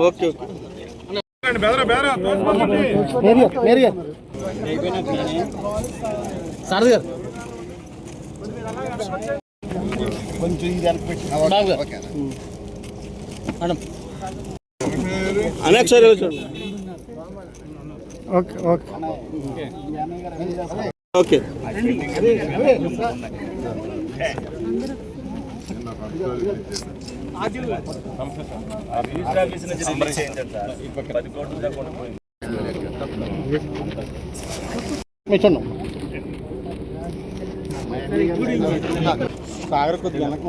Okay sir గారు కొంచెం ఇది. మేడం అనేక sir okay okay okay. Sagar కొద్దిగా వెనక్కి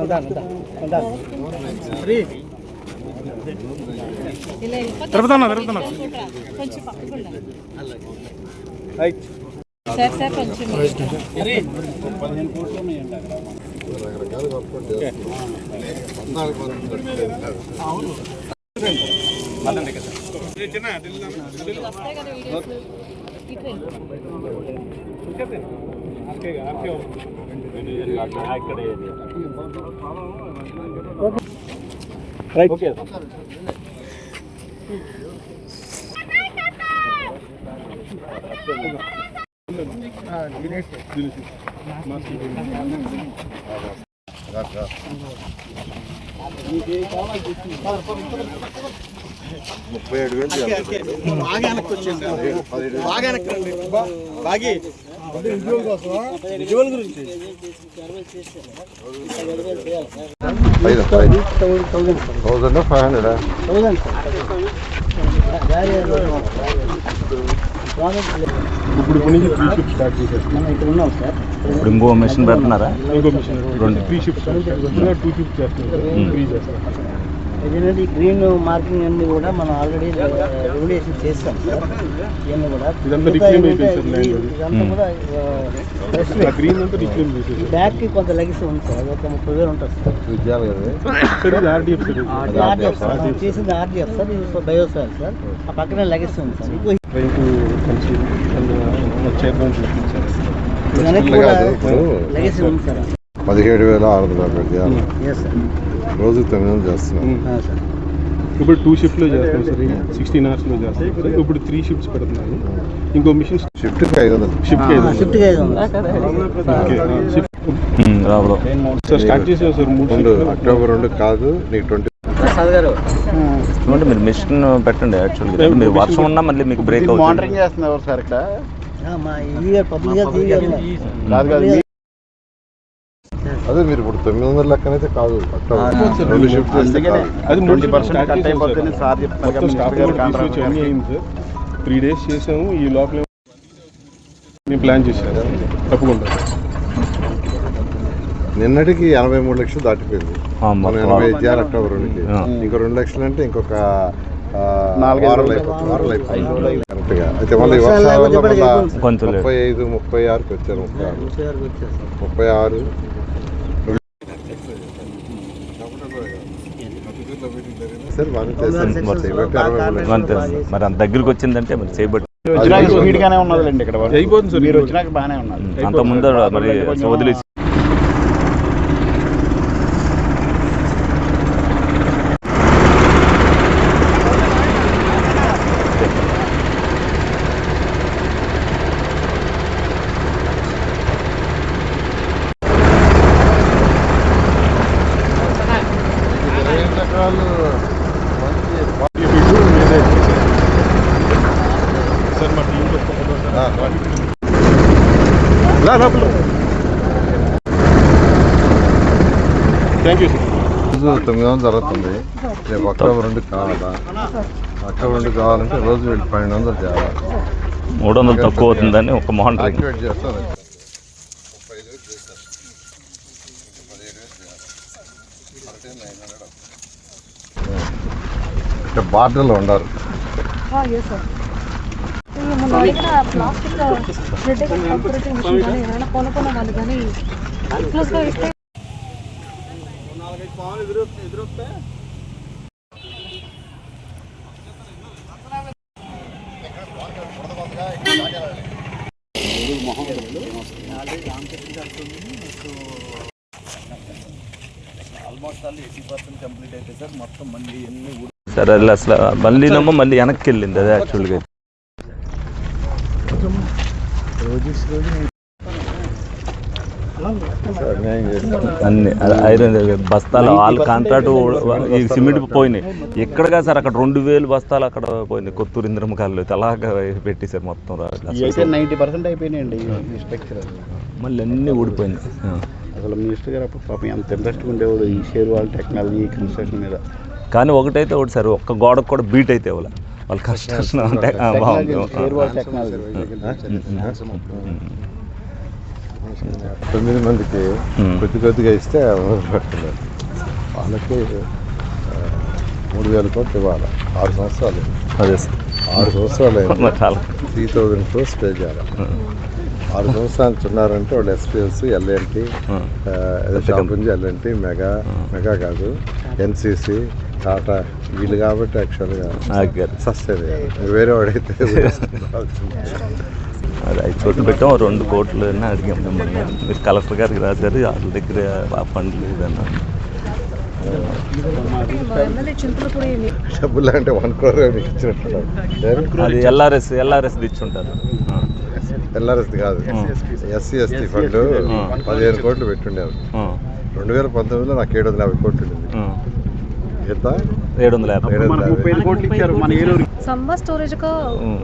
తిరుపతన్నా తిరుపతన్నా కొంచెం పక్కకు సార్ ముప్పై ఏడు వేలు బాగా వెనక్కి వచ్చేసి బాగా వెనక్కి రండి బాగి విజువల్ గురించి ఐదు ఐదు థౌసండ్ ఫైవ్ హండ్రెడ్ ఇప్పుడు ఇప్పుడు నుంచి త్రీ షిఫ్ట్ స్టార్ట్ చేశారు మనం ఇక్కడ ఉన్నాం సార్. ఇప్పుడు ఇంకో మెషిన్ పెడుతున్నారా? ఇంకో మిషన్ రెండు. Three shift start two shift చేస్తున్నారు త్రీ చేస్తారు ఈ గ్రీన్ మార్కింగ్ అన్ని కూడా మనం ఆల్రెడీ రెగ్యులేషన్ చేస్తాం సార్. ఇవన్నీ కూడా. బ్యాక్కి కొంత లెగసీ ఉంది సార్ ఒక ముప్పై వేలు ఉంటుంది సార్. ఇది ఆర్డీఎఫ్ సార్ ఇది. ఆర్డీఎఫ్ సార్ చేసింది ఆర్డీఎఫ్ సార్ ఇది బయోసార్ సార్ ఆ పక్కనే లెగసీ ఉంది సార్. ఇప్పుడు లెగసీ ఉంది సార్. పదిహేడు వేల ఆరు వందల యాభై ఎస్ సార్ రోజు తొమ్మిది వందలు చేస్తున్నాం ఆ, సార్ ఇప్పుడు టూ షిఫ్ట్లో చేస్తాం సార్ సిక్స్టీన్ అవర్స్లో చేస్తాం సార్ ఇప్పుడు త్రీ షిఫ్ట్స్ పెడుతున్నాను ఇంకో మిషన్ షిఫ్ట్కి ఐదు వందలు. షిఫ్ట్ ఆ, షిఫ్ట్గా ఇది ఉంది షిఫ్ట్ రావులో. సార్ స్టార్ట్ చేసాం సార్ మూడు. అక్టోబర్ రెండు కాదు నీకు ట్వంటీ చూడండి మీరు మిషన్ పెట్టండి యాక్చువల్గా మీరు వర్షం ఉన్నా మళ్ళీ మీకు బ్రేక్ అవుతుంది. మానిటరింగ్ చేస్తున్నారు సార్ ఇక్కడ ఆ, మా ఈ గారు పబ్లిక్ గారు ఈ గారు ఉన్నారు. కాదు కాదు మీ- అదే మీరు ఇప్పుడు తొమ్మిది వందల లెక్కనైతే కాదు త్రీ డేస్ చేసాము ఈ లోపల మేము ప్లాన్ చేశాను తప్పకుండా నిన్నటికి ఎనభై మూడు లక్షలు దాటిపోయింది. ఆ, మనం. ఎనభై ఇచ్చారు అక్టోబర్ రెండుకి. ఇంకో రెండు లక్షలు అంటే ఇంకొక ఐదు అయితే మళ్ళీ. ముప్పై ఐదు ముప్పై ఆరుకి వచ్చారు ముప్పై ఆరు. ముప్పై ఆరు సార్ మరి. అంతే మరి అంత దగ్గరికి వచ్చిందంటే మరి చేయబట్టి వచ్చినాక స్పీడ్ గానే ఉన్నదిలేండి ఇక్కడ. అయిపోతుంది సార్ మీరు. వచ్చినాక బాగానే ఉన్నారు అంత ముందు మరి వదిలేసి ఇరవై ఐదు ఎకరాలు మంచి సార్ మా టీంలో ఆ, థ్యాంక్ యూ తొమ్మిది వందలు జరుగుతుంది. రేపు అక్టోబర్ రెండు కావాలా? అక్టోబర్ రెండు కావాలంటే రోజు వీళ్ళు పన్నెండు వందలు చేయాలి? మూడు వందలు తక్కువ అవుతుందని ఒక యాక్టివేట్ చేస్తాను అంటే బార్డర్లో ఉండారు మొన్న అడిగిన ప్లాస్టిక్ మిషన్ కానీ ఏమైనా కొనుక్కున్న వాళ్ళు కానీ క్లోజ్గా ఇస్తే సార్ అసలు మళ్ళీ మళ్ళీ వెనక్కి వెళ్ళింది అదే యాక్చువల్గా అన్ని ఐరన్ బస్తాలు వాళ్ళ కాంట్రాక్ట్ ఈ సిమెంట్ పోయినాయి. ఎక్కడగా సార్ అక్కడ రెండు వేలు బస్తాలు అక్కడ పోయినాయి. కొత్తూరు ఇంద్రమకాలు అలాగా పెట్టేశారు మొత్తం నైంటీ పర్సెంట్ అయిపోయినాయండి మళ్ళీ అన్నీ ఊడిపోయినాయి. ఆ. అసలు మినిస్టర్ గారు అప్పుడు పాపం ఎంత ఇంట్రెస్ట్ ఉండేవాడు ఈ షేర్ వాళ్ళ టెక్నాలజీ కన్స్ట్రక్షన్ మీద. కానీ ఒకటైతే ఒకటి సార్ ఒక్క గోడకు కూడా బీట్ అయితే ఇవ్వాలి. వాళ్ళ కన్స్ట్రక్షన్ అంటే ఆ, బాగుంది. తొమ్మిది మందికి Hmm. కొద్ది కొద్దిగా ఇస్తే పెడుతున్నారు వాళ్ళకి మూడు వేల కోట్లు ఇవ్వాలి. ఆరు సంవత్సరాలు అదే సార్. ఆరు సంవత్సరాలు త్రీ థౌజండ్ క్రోర్స్ పే చేయాలి. ఆరు సంవత్సరాలు ఉన్నారంటే వాళ్ళు ఎస్పీఎస్ ఎల్ఎన్టీ. ఏదో షాప్ నుంచి ఎల్ఎన్టీ మెగా మెగా కాదు. ఎన్సీసీ టాటా వీళ్ళు కాబట్టి యాక్చువల్గా సస్టైన్ వేరే వాడైతే అది ఐదు కోట్లు పెట్టాం రెండు కోట్లు అని అడిగాం మిమ్మల్ని. మీరు కలెక్టర్ గారికి రాశారు వాళ్ళ దగ్గర ఆ ఫండ్ లేదన్నా. ఎమ్మెల్యే చింతలపూడి డబ్బులు అంటే వన్ క్రోర్ ఇచ్చినట్టు అది ఎల్ఆర్ఎస్ ఎల్ఆర్ఎస్ ఇచ్చుంటారు. ఎల్ఆర్ఎస్ కాదు. ఎస్సీ ఎస్టీ ఫండ్ పదిహేను కోట్లు పెట్టుండేది. రెండు వేల పంతొమ్మిదిలో నాకు ఏడు వందల యాభై కోట్లు ఉండింది. ఎంత? ఏడు వందల యాభై. సమ్మర్ స్టోరేజ్గా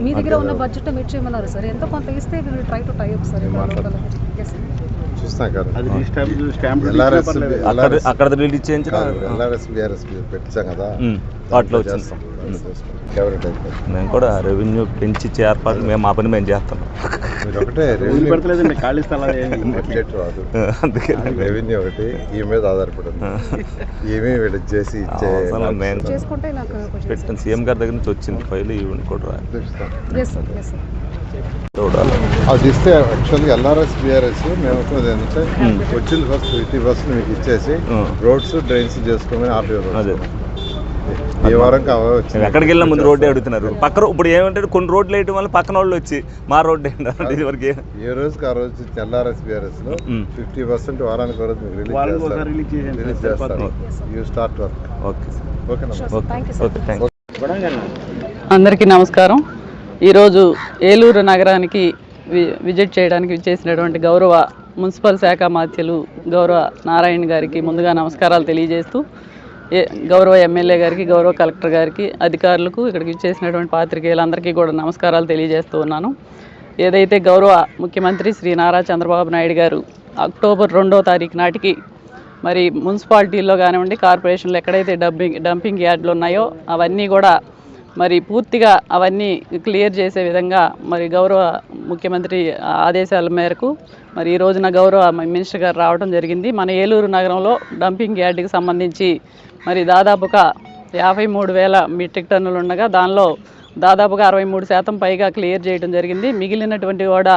మీ దగ్గర ఉన్న బడ్జెట్ మీట్ చేయమన్నారు సార్ ఎంత కొంత ఇస్తే try to tie up sir చూస్తాం కదా. అక్కడ అక్కడ రిలీజ్ చేయించిన ఎల్ఆర్ఎస్ బిఆర్ఎస్ పెట్టించాం కదా. వాటిలో చేస్తాం. మేము కూడా రెవెన్యూ పెంచి ఇచ్చే ఏర్పాట్లు మేము మా పని మేము ఒకటే రెవెన్యూ ఖాళీ బడ్జెట్ రాదు. అందుకే. రెవెన్యూ ఒకటి ఈ మీద ఆధారపడి ఉంది. ఏమీ వీళ్ళకి చేసి పెట్టాను సీఎం గారి దగ్గర నుంచి వచ్చింది. ఫైల్ ఈవెంట్ కూడా అది ఇస్తే యాక్చువల్గా ఎల్ఆర్ఎస్ బిఆర్ఎస్ మేము ఏంటంటే వచ్చిన ఫస్ట్ ఫిఫ్టీ పర్సెంట్ మీకు ఇచ్చేసి Hmm. రోడ్స్ డ్రైన్స్ చేసుకోమని ఆర్డర్ అదే. ఈ వారం వచ్చింది. ఎక్కడికి వెళ్ళినా ముందు రోడ్డే అడుగుతున్నారు. పక్కన ఇప్పుడు ఏమంటే కొన్ని రోడ్లు వేయడం వల్ల పక్కన వాళ్ళు వచ్చి మా రోడ్డు ఏంటంటే ఇది వరకు ఏ రోజుకి ఆ రోజు ఎల్ఆర్ఎస్ బిఆర్ఎస్లో Hmm. ఫిఫ్టీ పర్సెంట్ వారానికి రోజు మీకు రిలీజ్ చేస్తారు చేస్తారు you start work okay. Sir ఓకేనా ఓకే. Thank you okay. అందరికీ నమస్కారం. ఈరోజు ఏలూరు నగరానికి వి- విజిట్ చేయడానికి చేసినటువంటి గౌరవ మున్సిపల్ శాఖ మాధ్యులు గౌరవ నారాయణ గారికి ముందుగా నమస్కారాలు తెలియజేస్తూ ఏ గౌరవ ఎమ్మెల్యే గారికి గౌరవ కలెక్టర్ గారికి అధికారులకు ఇక్కడికి చేసినటువంటి పాత్రికేయులందరికీ కూడా నమస్కారాలు తెలియజేస్తూ ఉన్నాను. ఏదైతే గౌరవ ముఖ్యమంత్రి శ్రీ నారా చంద్రబాబు నాయుడు గారు అక్టోబర్ రెండో తారీఖు నాటికి మరి మున్సిపాలిటీల్లో కానివ్వండి కార్పొరేషన్లో ఎక్కడైతే డంపింగ్ డంపింగ్ యార్డ్లు ఉన్నాయో అవన్నీ కూడా మరి పూర్తిగా అవన్నీ క్లియర్ చేసే విధంగా మరి గౌరవ ముఖ్యమంత్రి ఆదేశాల మేరకు మరి ఈ రోజున గౌరవ మినిస్టర్ గారు రావడం జరిగింది. మన ఏలూరు నగరంలో డంపింగ్ యార్డ్కి సంబంధించి మరి దాదాపుగా యాభై మూడు వేల మెట్రిక్ టన్నులు ఉండగా దానిలో దాదాపుగా అరవై మూడు శాతం పైగా క్లియర్ చేయడం జరిగింది. మిగిలినటువంటి కూడా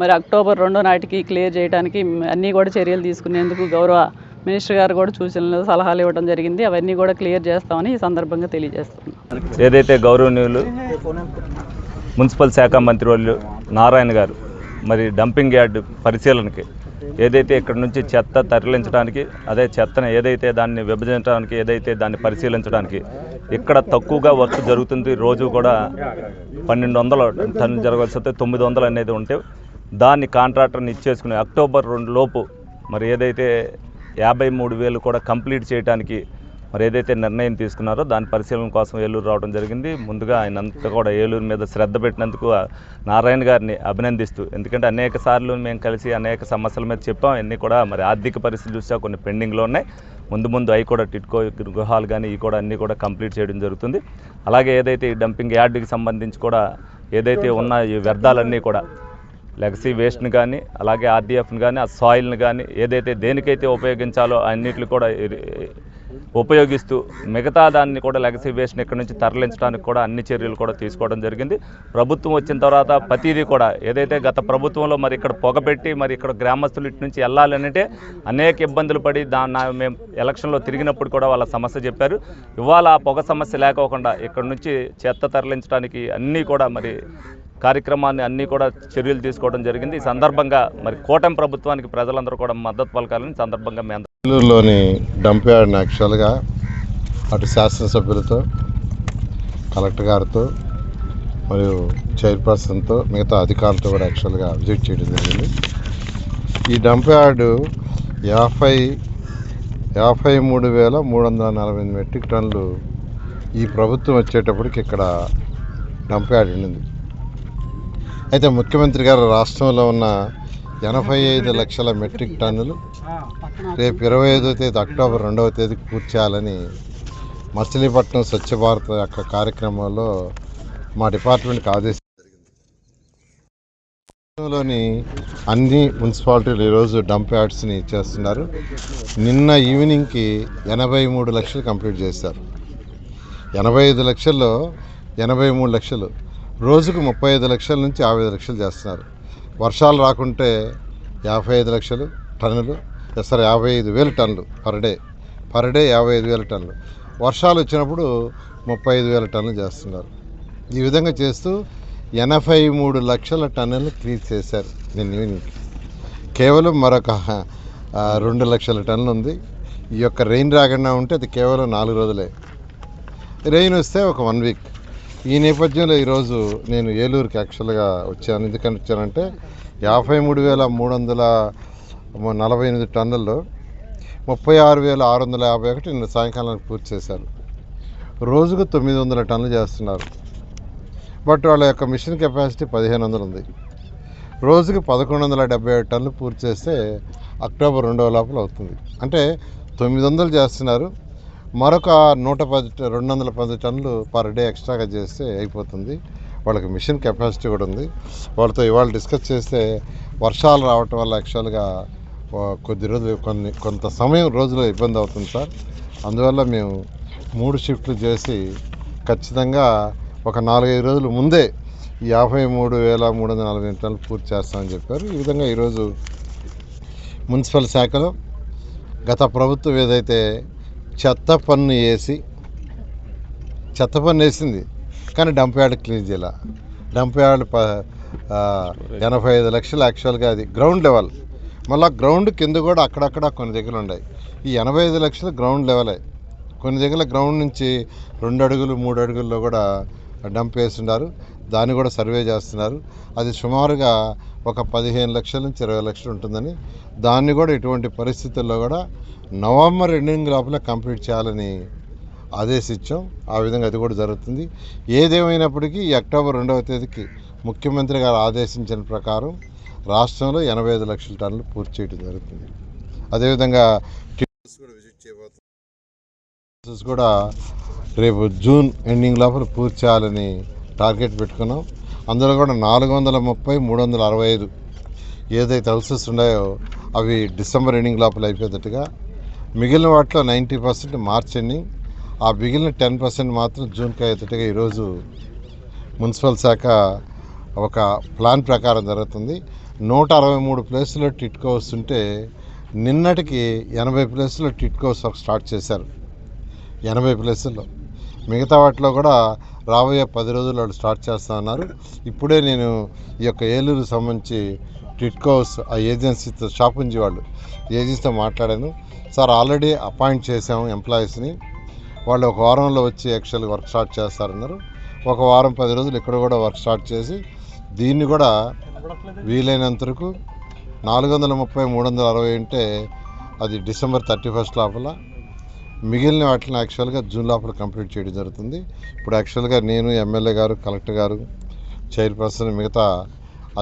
మరి అక్టోబర్ రెండో నాటికి క్లియర్ చేయడానికి అన్నీ కూడా చర్యలు తీసుకునేందుకు గౌరవ మినిస్టర్ గారు కూడా సూచనలు సలహాలు ఇవ్వడం జరిగింది. అవన్నీ కూడా క్లియర్ చేస్తామని ఈ సందర్భంగా తెలియజేస్తున్నాం. ఏదైతే గౌరవనీయులు మున్సిపల్ శాఖ మంత్రి వాళ్ళు నారాయణ గారు మరి డంపింగ్ యార్డ్ పరిశీలనకి ఏదైతే ఇక్కడ నుంచి చెత్త తరలించడానికి అదే చెత్తను ఏదైతే దాన్ని విభజించడానికి ఏదైతే దాన్ని పరిశీలించడానికి ఇక్కడ తక్కువగా వర్క్ జరుగుతుంది. రోజు కూడా పన్నెండు వందలు టన్ను జరగాల్సి వస్తే తొమ్మిది వందలు అనేది ఉంటే దాన్ని కాంట్రాక్టర్ని ఇచ్చేసుకుని అక్టోబర్ రెండు లోపు మరి ఏదైతే యాభై మూడు వేలు కూడా కంప్లీట్ చేయడానికి మరి ఏదైతే నిర్ణయం తీసుకున్నారో దాని పరిశీలన కోసం ఏలూరు రావడం జరిగింది. ముందుగా ఆయన అంతా కూడా ఏలూరు మీద శ్రద్ధ పెట్టినందుకు నారాయణ గారిని అభినందిస్తూ ఎందుకంటే అనేక సార్లు మేము కలిసి అనేక సమస్యల మీద చెప్పాం. అన్నీ కూడా మరి ఆర్థిక పరిస్థితి చూసా కొన్ని పెండింగ్లో ఉన్నాయి. ముందు ముందు అవి కూడా టిట్కో గృహాలు కానీ ఇవి కూడా అన్నీ కూడా కంప్లీట్ చేయడం జరుగుతుంది. అలాగే ఏదైతే ఈ డంపింగ్ యార్డ్కి సంబంధించి కూడా ఏదైతే ఉన్న ఈ వ్యర్థాలన్నీ కూడా లెగసీ వేస్ట్ని కానీ అలాగే ఆర్డీఎఫ్ని కానీ ఆ సాయిల్ని కానీ ఏదైతే దేనికైతే ఉపయోగించాలో అన్నిటిని కూడా ఉపయోగిస్తూ మిగతా దాన్ని కూడా లెగసీ వేస్ట్ని ఇక్కడ నుంచి తరలించడానికి కూడా అన్ని చర్యలు కూడా తీసుకోవడం జరిగింది. ప్రభుత్వం వచ్చిన తర్వాత ప్రతిదీ కూడా ఏదైతే గత ప్రభుత్వంలో మరి ఇక్కడ పొగపెట్టి మరి ఇక్కడ గ్రామస్తులు ఇటు నుంచి వెళ్ళాలనంటే అనేక ఇబ్బందులు పడి దాన్ని మేము ఎలక్షన్లో తిరిగినప్పుడు కూడా వాళ్ళ సమస్య చెప్పారు. ఇవాళ ఆ పొగ సమస్య లేకోకుండా ఇక్కడ నుంచి చెత్త తరలించడానికి అన్నీ కూడా మరి కార్యక్రమాన్ని అన్నీ కూడా చర్యలు తీసుకోవడం జరిగింది. ఈ సందర్భంగా మరి కూటమి ప్రభుత్వానికి ప్రజలందరూ కూడా మద్దతు పలకాలని సందర్భంగా మేము నెల్లూరులోని డంప్ యార్డ్ని యాక్చువల్గా అటు శాసనసభ్యులతో కలెక్టర్ గారితో మరియు చైర్పర్సన్తో మిగతా అధికారులతో కూడా యాక్చువల్గా విజిట్ చేయడం జరిగింది. ఈ డంప్ యార్డు యాభై యాభై మూడు వేల మూడు వందల నలభై ఎనిమిది మెట్రిక్ టన్నులు ఈ ప్రభుత్వం వచ్చేటప్పటికి ఇక్కడ డంప్ యార్డ్ ఉండింది. అయితే ముఖ్యమంత్రి గారు రాష్ట్రంలో ఉన్న ఎనభై ఐదు లక్షల మెట్రిక్ టన్నులు రేపు ఇరవై ఐదో తేదీ అక్టోబర్ రెండవ తేదీకి పూర్తి చేయాలని మచిలీపట్నం స్వచ్ఛ భారత్ యొక్క కార్యక్రమంలో మా డిపార్ట్మెంట్కి ఆదేశం రాష్ట్రంలోని అన్ని మున్సిపాలిటీలు ఈరోజు డంప్ యార్డ్స్ని చేస్తున్నారు. నిన్న ఈవినింగ్కి ఎనభై మూడు లక్షలు కంప్లీట్ చేశారు. ఎనభై ఐదు లక్షల్లో ఎనభై మూడు లక్షలు రోజుకు ముప్పై ఐదు లక్షల నుంచి యాభై ఐదు లక్షలు చేస్తున్నారు. వర్షాలు రాకుంటే యాభై ఐదు లక్షలు టన్నులు సార్ యాభై ఐదు వేల టన్నులు పర్ డే పర్ డే యాభై ఐదు వేల టన్నులు. వర్షాలు వచ్చినప్పుడు ముప్పై ఐదు వేల టన్నులు చేస్తున్నారు. ఈ విధంగా చేస్తూ ఎనభై మూడు లక్షల టన్నులు క్లీజ్ చేశారు నేను కేవలం మరొక రెండు లక్షల టన్నులు ఉంది. ఈ యొక్క రెయిన్ రాకుండా ఉంటే అది కేవలం నాలుగు రోజులే. రెయిన్ వస్తే ఒక వన్ వీక్. ఈ నేపథ్యంలో ఈరోజు నేను ఏలూరుకి యాక్చువల్గా వచ్చాను. ఎందుకని వచ్చానంటే యాభై మూడు వేల మూడు వందల నలభై ఎనిమిది టన్నుల్లో ముప్పై ఆరు వేల ఆరు వందల యాభై ఒకటి నిన్న సాయంకాలానికి పూర్తి చేశారు. రోజుకు తొమ్మిది వందల టన్నులు చేస్తున్నారు. బట్ వాళ్ళ యొక్క మిషన్ కెపాసిటీ పదిహేను వందలు ఉంది. రోజుకి పదకొండు వందల డెబ్బై ఏడు టన్నులు పూర్తి చేస్తే అక్టోబర్ రెండవ లోపల అవుతుంది. అంటే తొమ్మిది వందలు చేస్తున్నారు. మరొక నూట పది ట- రెండు వందల పది టన్నులు పర్ డే ఎక్స్ట్రాగా చేస్తే అయిపోతుంది. వాళ్ళకి మిషన్ కెపాసిటీ కూడా ఉంది. వాళ్ళతో ఇవాళ డిస్కస్ చేస్తే వర్షాలు రావటం వల్ల యాక్చువల్గా కొద్ది రోజులు కొన్ని కొంత సమయం రోజులో ఇబ్బంది అవుతుంది సార్. అందువల్ల మేము మూడు షిఫ్ట్లు చేసి ఖచ్చితంగా ఒక నాలుగైదు రోజుల ముందే యాభై మూడు వేల మూడు వందల నలభై టన్నులు పూర్తి చేస్తామని చెప్పారు. ఈ విధంగా ఈరోజు మున్సిపల్ శాఖలో గత ప్రభుత్వం ఏదైతే చెత్త పన్ను వేసి చెత్త పన్ను వేసింది. కానీ డంప్ యార్డ్ క్లీన్ చేయాల? డంప్ యార్డ్ ప ఎనభై ఐదు లక్షలు యాక్చువల్గా అది గ్రౌండ్ లెవెల్. మళ్ళీ గ్రౌండ్ కింద కూడా అక్కడక్కడ కొన్ని దగ్గర ఉన్నాయి. ఈ ఎనభై ఐదు లక్షలు గ్రౌండ్ లెవెలే. కొన్ని దగ్గర గ్రౌండ్ నుంచి రెండు అడుగులు మూడు అడుగుల్లో కూడా డంప్ వేస్తున్నారు దాన్ని కూడా సర్వే చేస్తున్నారు. అది సుమారుగా ఒక పదిహేను లక్షల నుంచి ఇరవై లక్షలు ఉంటుందని దాన్ని కూడా ఇటువంటి పరిస్థితుల్లో కూడా నవంబర్ ఎండింగ్ లోపల కంప్లీట్ చేయాలని ఆదేశించాం. ఆ విధంగా అది కూడా జరుగుతుంది. ఏదేమైనప్పటికీ ఈ అక్టోబర్ రెండవ తేదీకి ముఖ్యమంత్రి గారు ఆదేశించిన ప్రకారం రాష్ట్రంలో ఎనభై ఐదు లక్షల టన్నులు పూర్తి చేయడం జరుగుతుంది. అదేవిధంగా కూడా విజిట్ చేయబోతుంది కూడా రేపు జూన్ ఎండింగ్ లోపల పూర్తి చేయాలని టార్గెట్ పెట్టుకున్నాం. అందులో కూడా నాలుగు వందల ముప్పై మూడు వందల అరవై ఐదు ఏదైతే అల్సెస్ ఉన్నాయో అవి డిసెంబర్ ఎండింగ్ లోపల అయిపోయేటట్టుగా. మిగిలిన వాటిలో నైంటీ పర్సెంట్ మార్చ్ ఎండింగ్. ఆ మిగిలిన టెన్ పర్సెంట్ మాత్రం జూన్కి అయ్యేటట్టుగా ఈరోజు మున్సిపల్ శాఖ ఒక ప్లాన్ ప్రకారం జరుగుతుంది. నూట అరవై మూడు ప్లేసులో టిట్కో వస్తుంటే నిన్నటికి ఎనభై ప్లేసుల్లో ఒక స్టార్ట్ చేశారు. ఎనభై ప్లేసుల్లో. మిగతా వాటిలో కూడా రాబోయే పది రోజులు వాళ్ళు స్టార్ట్ చేస్తా ఉన్నారు ఇప్పుడే నేను ఈ యొక్క ఏలూరు సంబంధించి టిట్కోస్ ఆ ఏజెన్సీతో షాపుంజీ వాళ్ళు ఏజెన్సీతో మాట్లాడాను. సార్ ఆల్రెడీ అపాయింట్ చేసాము ఎంప్లాయీస్ని. వాళ్ళు ఒక వారంలో వచ్చి యాక్చువల్గా వర్క్ స్టార్ట్ చేస్తారన్నారు. ఒక వారం పది రోజులు ఇక్కడ కూడా వర్క్ స్టార్ట్ చేసి దీన్ని కూడా వీలైనంత వరకు నాలుగు వందల ముప్పై మూడు వందల అరవై అంటే అది డిసెంబర్ థర్టీ ఫస్ట్ లోపల మిగిలిన వాటిని యాక్చువల్గా జూన్ లోపల కంప్లీట్ చేయడం జరుగుతుంది. ఇప్పుడు యాక్చువల్గా నేను ఎమ్మెల్యే గారు కలెక్టర్ గారు చైర్పర్సన్ మిగతా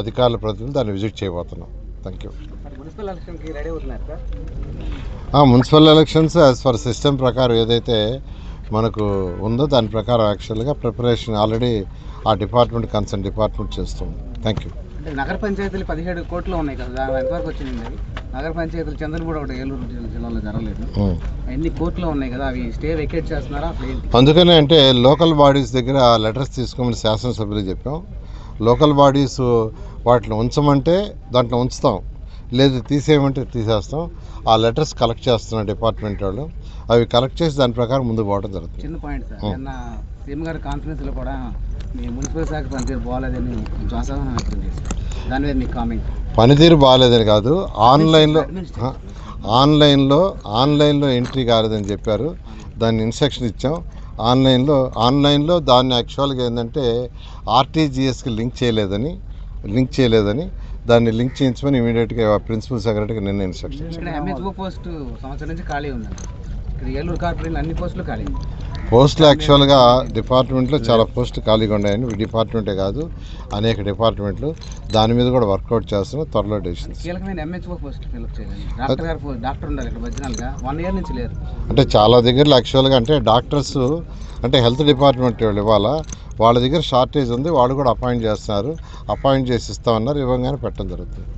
అధికారుల ప్రతినిధులు దాన్ని విజిట్ చేయబోతున్నాం. Thank you municipal elections as per system ప్రకారం ఏదైతే మనకు ఉందో దాని ప్రకారం యాక్చువల్గా ప్రిపరేషన్ ఆల్రెడీ ఆ డిపార్ట్మెంట్ కన్సర్న్ డిపార్ట్మెంట్ చేస్తుంది. థ్యాంక్ యూ నగర పంచాయతీలు పదిహేడు కోట్లు ఉన్నాయి కదా ఎంతవరకు వచ్చింది నగర పంచాయతీలు చంద్రపూడి ఒకటి ఏలూరు జిల్లా- జిల్లాలో జరగలేదు. ఎన్ని కోట్లు ఉన్నాయి కదా అవి స్టే వెకేట్ చేస్తున్నారా అందుకనే అంటే లోకల్ బాడీస్ దగ్గర లెటర్స్ తీసుకోమని శాసనసభ్యులు చెప్పాం. లోకల్ బాడీస్ వాటిని ఉంచమంటే దాంట్లో ఉంచుతాం. లేదు తీసేయమంటే తీసేస్తాం. ఆ లెటర్స్ కలెక్ట్ చేస్తున్న డిపార్ట్మెంట్ వాళ్ళు అవి కలెక్ట్ చేసి దాని ప్రకారం ముందు పోవడం జరుగుతుంది. చిన్న పాయింట్ సార్ సీఎం గారి కాన్ఫరెన్స్లో కూడా మీ మున్సిపల్ శాఖ పనితీరు బాగాలేదని అసహనం వ్యక్తం చేశారు. దాని మీద మీ కామెంట్. పనితీరు బాగాలేదని కాదు ఆన్లైన్లో ఆన్లైన్లో ఆన్లైన్లో ఎంట్రీ కాలేదని చెప్పారు. దాన్ని ఇన్స్ట్రక్షన్ ఇచ్చాం. ఆన్లైన్లో ఆన్లైన్లో దాన్ని యాక్చువల్గా ఏంటంటే ఆర్టీజీఎస్కి లింక్ చేయలేదని లింక్ చేయలేదని దాన్ని లింక్ చేయించమని ఇమీడియట్గా ప్రిన్సిపల్ సెక్రటరీకి నిన్న ఇన్స్ట్రక్షన్ పోస్ట్ సంవత్సరం నుంచి ఖాళీ ఉందండి. ఇక్కడ ఏలూరు కార్పొరేషన్ అన్ని పోస్టులు ఖాళీ. ఉంది. పోస్టులు యాక్చువల్గా డిపార్ట్మెంట్లో చాలా పోస్టులు ఖాళీగా ఉన్నాయని ఈ డిపార్ట్మెంటే కాదు అనేక డిపార్ట్మెంట్లు దాని మీద కూడా వర్కౌట్ చేస్తున్నాం త్వరలో లేరు అంటే చాలా దగ్గరలో యాక్చువల్గా అంటే డాక్టర్స్ అంటే హెల్త్ డిపార్ట్మెంట్ వాళ్ళు ఇవ్వాలా వాళ్ళ దగ్గర షార్టేజ్ ఉంది వాళ్ళు కూడా అపాయింట్ చేస్తున్నారు అపాయింట్ చేసి ఇస్తామన్నారు ఇవ్వగానే పెట్టడం జరుగుతుంది.